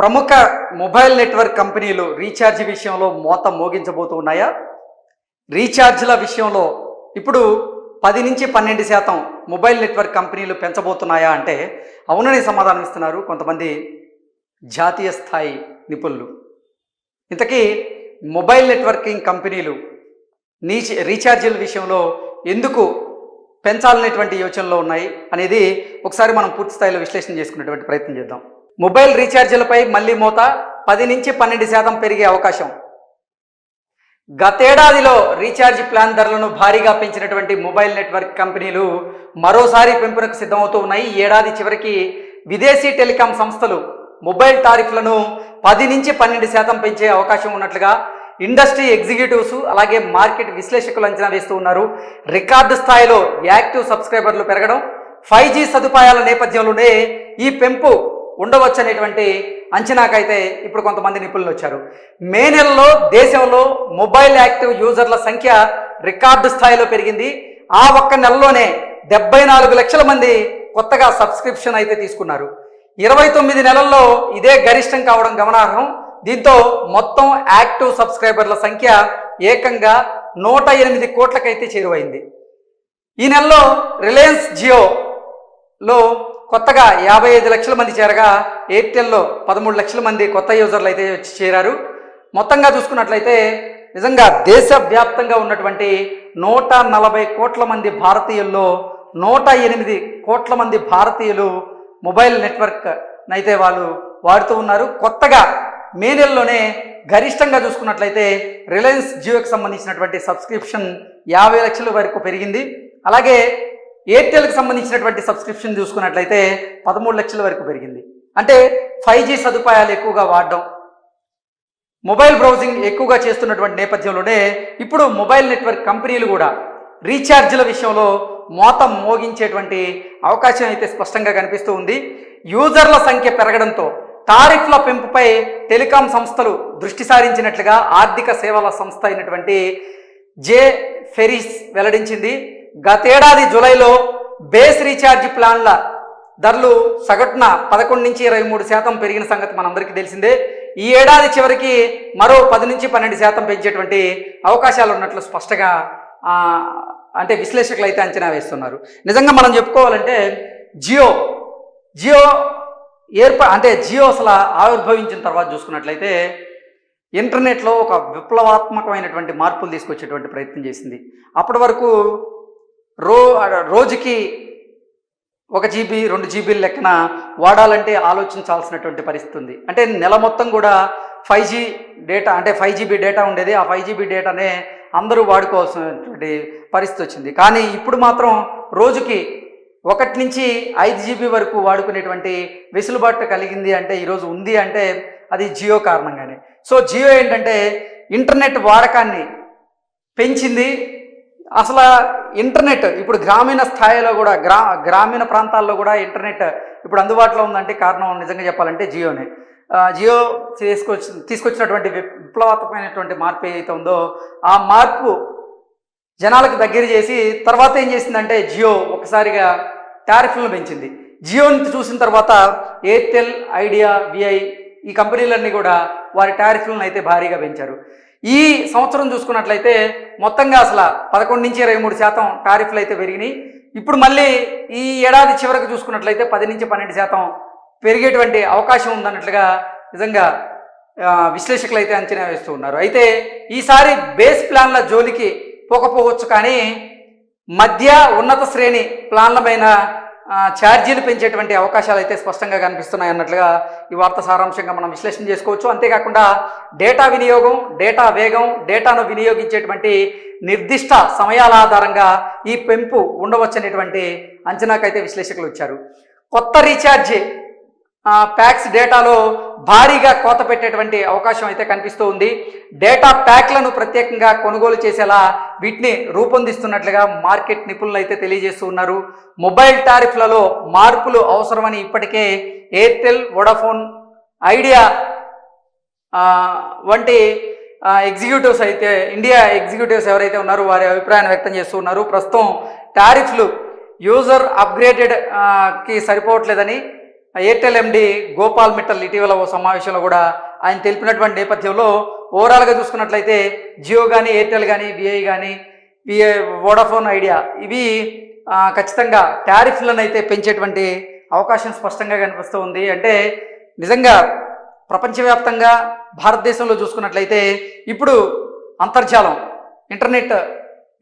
ప్రముఖ mobile network కంపెనీలు recharge విషయంలో మోత మోగించబోతున్నాయా? రీఛార్జ్ల విషయంలో ఇప్పుడు పది నుంచి పన్నెండు శాతం మొబైల్ నెట్వర్క్ కంపెనీలు పెంచబోతున్నాయా అంటే అవునని సమాధానం ఇస్తున్నారు కొంతమంది జాతీయ స్థాయి నిపుణులు. ఇంతకీ మొబైల్ నెట్వర్కింగ్ కంపెనీలు నీ రీఛార్జీల విషయంలో ఎందుకు పెంచాలనేటువంటి యోచనలో ఉన్నాయి అనేది ఒకసారి మనం పూర్తి స్థాయిలో విశ్లేషణ చేసుకునేటువంటి ప్రయత్నం చేద్దాం. మొబైల్ రీఛార్జీలపై మళ్ళీ మోత పది నుంచి పన్నెండు శాతం పెరిగే అవకాశం. గతేడాదిలో రీఛార్జ్ ప్లాన్ ధరలను భారీగా పెంచినటువంటి మొబైల్ నెట్వర్క్ కంపెనీలు మరోసారి పెంపునకు సిద్ధమవుతూ ఉన్నాయి. ఈ ఏడాది చివరికి విదేశీ టెలికాం సంస్థలు మొబైల్ టారిఫ్లను పది నుంచి పన్నెండు శాతం పెంచే అవకాశం ఉన్నట్లుగా ఇండస్ట్రీ ఎగ్జిక్యూటివ్స్ అలాగే మార్కెట్ విశ్లేషకులు అంచనా వేస్తూ ఉన్నారు. రికార్డు స్థాయిలో యాక్టివ్ సబ్స్క్రైబర్లు పెరగడం ఫైవ్ జీ సదుపాయాల నేపథ్యంలోనే ఈ పెంపు ఉండవచ్చు అనేటువంటి అంచనాకైతే ఇప్పుడు కొంతమంది నిపుణులు వచ్చారు. మే నెలలో దేశంలో మొబైల్ యాక్టివ్ యూజర్ల సంఖ్య రికార్డు స్థాయిలో పెరిగింది. ఆ ఒక్క నెలలోనే డెబ్బై నాలుగు లక్షల మంది కొత్తగా సబ్స్క్రిప్షన్ అయితే తీసుకున్నారు. ఇరవై తొమ్మిది నెలల్లో ఇదే గరిష్టం కావడం గమనార్హం. దీంతో మొత్తం యాక్టివ్ సబ్స్క్రైబర్ల సంఖ్య ఏకంగా నూట ఎనిమిది కోట్లకైతే చేరువైంది. ఈ నెలలో రిలయన్స్ జియోలో కొత్తగా యాభై ఐదు లక్షల మంది చేరగా ఎయిర్టెల్లో పదమూడు లక్షల మంది కొత్త యూజర్లు అయితే వచ్చి చేరారు. మొత్తంగా చూసుకున్నట్లయితే నిజంగా దేశవ్యాప్తంగా ఉన్నటువంటి నూట నలభై కోట్ల మంది భారతీయుల్లో నూట ఎనిమిది కోట్ల మంది భారతీయులు మొబైల్ నెట్వర్క్ అయితే వాళ్ళు వాడుతూ ఉన్నారు. కొత్తగా మే నెలలోనే గరిష్టంగా చూసుకున్నట్లయితే రిలయన్స్ జియోకి సంబంధించినటువంటి సబ్స్క్రిప్షన్ యాభై లక్షల వరకు పెరిగింది. అలాగే ఎయిర్టెల్కి సంబంధించినటువంటి సబ్స్క్రిప్షన్ చూసుకున్నట్లయితే పదమూడు లక్షల వరకు పెరిగింది. అంటే ఫైవ్ జీ సదుపాయాలు ఎక్కువగా వాడడం మొబైల్ బ్రౌజింగ్ ఎక్కువగా చేస్తున్నటువంటి నేపథ్యంలోనే ఇప్పుడు మొబైల్ నెట్వర్క్ కంపెనీలు కూడా రీఛార్జ్ల విషయంలో మోతం మోగించేటువంటి అవకాశం అయితే స్పష్టంగా కనిపిస్తూ ఉంది. యూజర్ల సంఖ్య పెరగడంతో టారిఫ్ల పెంపుపై టెలికాం సంస్థలు దృష్టి సారించినట్లుగా ఆర్థిక సేవల సంస్థ అయినటువంటి జే ఫెరిస్ వెల్లడించింది. గతేడాది జూలైలో బేస్ రీఛార్జ్ ప్లాన్ల ధరలు సగటున పదకొండు నుంచి ఇరవై మూడు శాతం పెరిగిన సంగతి మనందరికీ తెలిసిందే. ఈ ఏడాది చివరికి మరో పది నుంచి పన్నెండు శాతం పెంచేటువంటి అవకాశాలు ఉన్నట్లు స్పష్టంగా అంటే విశ్లేషకులు అయితే అంచనా వేస్తున్నారు. నిజంగా మనం చెప్పుకోవాలంటే జియో జియో ఏర్ప అంటే జియో అసలు ఆవిర్భవించిన తర్వాత చూసుకున్నట్లయితే ఇంటర్నెట్లో ఒక విప్లవాత్మకమైనటువంటి మార్పులు తీసుకొచ్చేటువంటి ప్రయత్నం చేసింది. అప్పటి వరకు రో రోజుకి ఒక జీబీ రెండు జీబీల లెక్కన వాడాలంటే ఆలోచించాల్సినటువంటి పరిస్థితి ఉంది. అంటే నెల మొత్తం కూడా ఫైవ్ జీ డేటా అంటే ఫైవ్ జీబీ డేటా ఉండేది. ఆ ఫైవ్ జీబీ డేటానే అందరూ వాడుకోవాల్సినటువంటి పరిస్థితి వచ్చింది. కానీ ఇప్పుడు మాత్రం రోజుకి ఒకటి నుంచి ఐదు జీబీ వరకు వాడుకునేటువంటి వెసులుబాటు కలిగింది అంటే ఈరోజు ఉంది అంటే అది జియో కారణంగానే. సో జియో ఏంటంటే ఇంటర్నెట్ వాడకాన్ని పెంచింది. అసలు ఇంటర్నెట్ ఇప్పుడు గ్రామీణ స్థాయిలో కూడా గ్రా గ్రామీణ ప్రాంతాల్లో కూడా ఇంటర్నెట్ ఇప్పుడు అందుబాటులో ఉందంటే కారణం నిజంగా చెప్పాలంటే జియోనే. జియో తీసుకొచ్చి తీసుకొచ్చినటువంటి విప్లవాత్మకమైనటువంటి మార్పు ఏదైతే ఉందో ఆ మార్పు జనాలకు దగ్గర చేసి తర్వాత ఏం చేసిందంటే జియో ఒకసారిగా టారిఫ్లను పెంచింది. జియోని చూసిన తర్వాత ఎయిర్టెల్ ఐడియా విఐ ఈ కంపెనీలన్నీ కూడా వారి టారిఫ్లను అయితే భారీగా పెంచారు. ఈ సంవత్సరం చూసుకున్నట్లయితే మొత్తంగా అసలు పదకొండు నుంచి ఇరవై మూడు శాతం టారిఫ్లు అయితే పెరిగినాయి. ఇప్పుడు మళ్ళీ ఈ ఏడాది చివరకు చూసుకున్నట్లయితే పది నుంచి పన్నెండు శాతం పెరిగేటువంటి అవకాశం ఉందన్నట్లుగా నిజంగా విశ్లేషకులు అయితే అంచనా వేస్తూ ఉన్నారు. అయితే ఈసారి బేస్ ప్లాన్ల జోలికి పోకపోవచ్చు కానీ మధ్య ఉన్నత శ్రేణి ప్లాన్ల పైన ఛార్జీలు పెంచేటువంటి అవకాశాలు అయితే స్పష్టంగా కనిపిస్తున్నాయి అన్నట్లుగా ఈ వార్త సారాంశంగా మనం విశ్లేషణ చేసుకోవచ్చు. అంతేకాకుండా డేటా వినియోగం డేటా వేగం డేటాను వినియోగించేటువంటి నిర్దిష్ట సమయాల ఆధారంగా ఈ పెంపు ఉండవచ్చనేటువంటి అంచనాకైతే విశ్లేషకులు వచ్చారు కొత్త రీఛార్జ్ ప్యాక్స్ డేటాలో భారీగా కోత పెట్టేటువంటి అవకాశం అయితే కనిపిస్తూ ఉంది. డేటా ప్యాక్లను ప్రత్యేకంగా కొనుగోలు చేసేలా వీటిని రూపొందిస్తున్నట్లుగా మార్కెట్ నిపుణులు అయితే తెలియజేస్తూ ఉన్నారు. మొబైల్ టారిఫ్లలో మార్పులు అవసరమని ఇప్పటికే ఎయిర్టెల్ వోడాఫోన్ ఐడియా వంటి ఎగ్జిక్యూటివ్స్ అయితే ఇండియా ఎగ్జిక్యూటివ్స్ ఎవరైతే ఉన్నారో వారి అభిప్రాయాన్ని వ్యక్తం చేస్తూ ఉన్నారు. ప్రస్తుతం టారిఫ్లు యూజర్ అప్గ్రేడెడ్కి కి సరిపోవట్లేదని ఎయిర్టెల్ ఎండి గోపాల్ మిట్టల్ ఇటీవల ఓ సమావేశంలో కూడా ఆయన తెలిపినటువంటి నేపథ్యంలో ఓవరాల్గా చూసుకున్నట్లయితే జియో కానీ ఎయిర్టెల్ కానీ విఐ కానీ విఐ వోడాఫోన్ ఐడియా ఇవి ఖచ్చితంగా ట్యారిఫ్లను అయితే పెంచేటువంటి అవకాశం స్పష్టంగా కనిపిస్తూ ఉంది. అంటే నిజంగా ప్రపంచవ్యాప్తంగా భారతదేశంలో చూసుకున్నట్లయితే ఇప్పుడు అంతర్జాలం ఇంటర్నెట్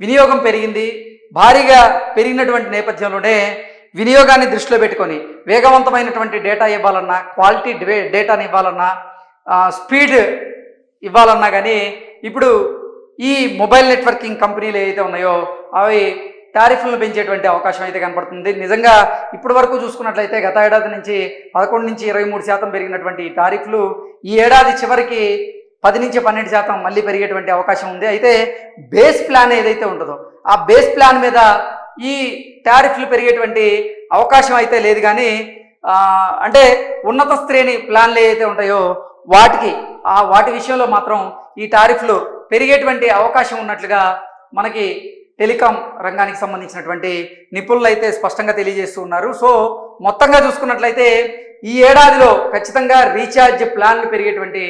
వినియోగం పెరిగింది. భారీగా పెరిగినటువంటి నేపథ్యంలోనే వినియోగాన్ని దృష్టిలో పెట్టుకొని వేగవంతమైనటువంటి డేటా ఇవ్వాలన్నా క్వాలిటీ డే- డేటాని ఇవ్వాలన్నా స్పీడ్ ఇవ్వాలన్నా కానీ ఇప్పుడు ఈ మొబైల్ నెట్వర్కింగ్ కంపెనీలు ఏవైతే ఉన్నాయో అవి టారిఫ్లను పెంచేటువంటి అవకాశం అయితే కనపడుతుంది. నిజంగా ఇప్పటి వరకు చూసుకున్నట్లయితే గత ఏడాది నుంచి పదకొండు నుంచి ఇరవై మూడు శాతం పెరిగినటువంటి టారిఫ్లు ఈ ఏడాది చివరికి పది నుంచి పన్నెండు శాతం మళ్ళీ పెరిగేటువంటి అవకాశం ఉంది. అయితే బేస్ ప్లాన్ ఏదైతే ఉంటుందో ఆ బేస్ ప్లాన్ మీద ఈ టారిఫ్లు పెరిగేటువంటి అవకాశం అయితే లేదు కానీ అంటే ఉన్నత శ్రేణి ప్లాన్లు ఏవైతే ఉంటాయో వాటికి ఆ వాటి విషయంలో మాత్రం ఈ టారిఫ్లు పెరిగేటువంటి అవకాశం ఉన్నట్లుగా మనకి టెలికాం రంగానికి సంబంధించినటువంటి నిపుణులు అయితే స్పష్టంగా తెలియజేస్తూ ఉన్నారు. సో మొత్తంగా చూసుకున్నట్లయితే ఈ ఏడాదిలో ఖచ్చితంగా రీఛార్జ్ ప్లాన్లు పెరిగేటువంటి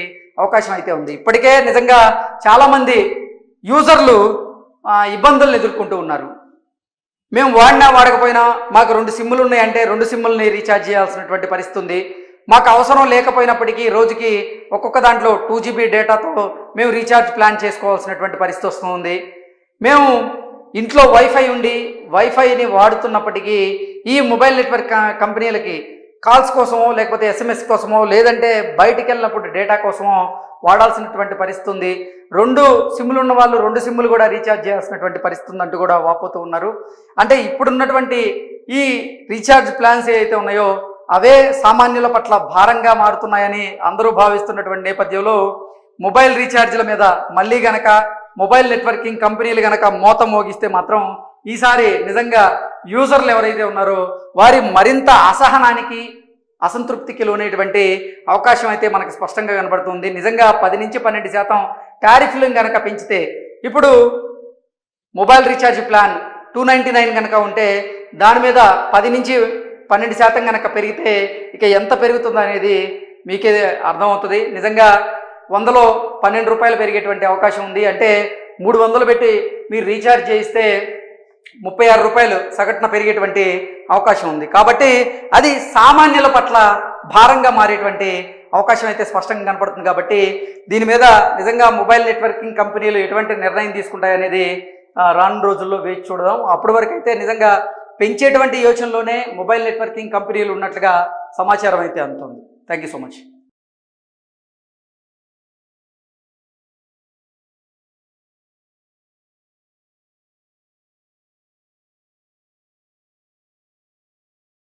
అవకాశం అయితే ఉంది. ఇప్పటికే నిజంగా చాలామంది యూజర్లు ఇబ్బందులను ఎదుర్కొంటూ ఉన్నారు. మేము వాడినా వాడకపోయినా మాకు రెండు సిమ్ములు ఉన్నాయంటే రెండు సిమ్ముల్ని రీఛార్జ్ చేయాల్సినటువంటి పరిస్థితి ఉంది. మాకు అవసరం లేకపోయినప్పటికీ రోజుకి ఒక్కొక్క దాంట్లో టూ జీబీ డేటాతో మేము రీఛార్జ్ ప్లాన్ చేసుకోవాల్సినటువంటి పరిస్థితి వస్తుంది మేము ఇంట్లో వైఫై ఉండి వైఫైని వాడుతున్నప్పటికీ ఈ మొబైల్ నెట్వర్క్ కంపెనీలకి కాల్స్ కోసమో లేకపోతే ఎస్ఎంఎస్ కోసమో లేదంటే బయటికి వెళ్ళినప్పుడు డేటా కోసమో వాడాల్సినటువంటి పరిస్థితి ఉంది. రెండు సిమ్లు ఉన్న వాళ్ళు రెండు సిమ్లు కూడా రీఛార్జ్ చేయాల్సినటువంటి పరిస్థితి ఉందంటూ కూడా వాపోతూ ఉన్నారు. అంటే ఇప్పుడున్నటువంటి ఈ రీఛార్జ్ ప్లాన్స్ ఏవైతే ఉన్నాయో అవే సామాన్యుల పట్ల భారంగా మారుతున్నాయని అందరూ భావిస్తున్నటువంటి నేపథ్యంలో మొబైల్ రీఛార్జ్ల మీద మళ్ళీ గనక మొబైల్ నెట్వర్కింగ్ కంపెనీలు గనక మోత మోగిస్తే మాత్రం ఈసారి నిజంగా యూజర్లు ఎవరైతే ఉన్నారో వారి మరింత అసహనానికి అసంతృప్తికి లోనేటువంటి అవకాశం అయితే మనకు స్పష్టంగా కనబడుతుంది నిజంగా పది నుంచి పన్నెండు శాతం టారిఫ్లను కనుక పెంచితే ఇప్పుడు mobile recharge plan two ninety nine కనుక ఉంటే దాని మీద పది నుంచి పన్నెండు శాతం కనుక పెరిగితే ఇక ఎంత పెరుగుతుందో అనేది మీకే అర్థమవుతుంది. నిజంగా వందలో పన్నెండు రూపాయలు పెరిగేటువంటి అవకాశం ఉంది. అంటే మూడు వందలు పెట్టి మీరు రీఛార్జ్ చేయిస్తే ముప్పై ఆరు రూపాయలు సగటున పెరిగేటువంటి అవకాశం ఉంది. కాబట్టి అది సామాన్యుల పట్ల భారంగా మారేటువంటి అవకాశం అయితే స్పష్టంగా కనపడుతుంది. కాబట్టి దీని మీద నిజంగా మొబైల్ నెట్వర్కింగ్ కంపెనీలు ఎటువంటి నిర్ణయం తీసుకుంటాయనేది రాను రోజుల్లో వేచి చూడదాం. అప్పటి వరకు అయితే నిజంగా పెంచేటువంటి యోచనలోనే మొబైల్ నెట్వర్కింగ్ కంపెనీలు ఉన్నట్లుగా సమాచారం అయితే అందుతుంది. Thank you so much.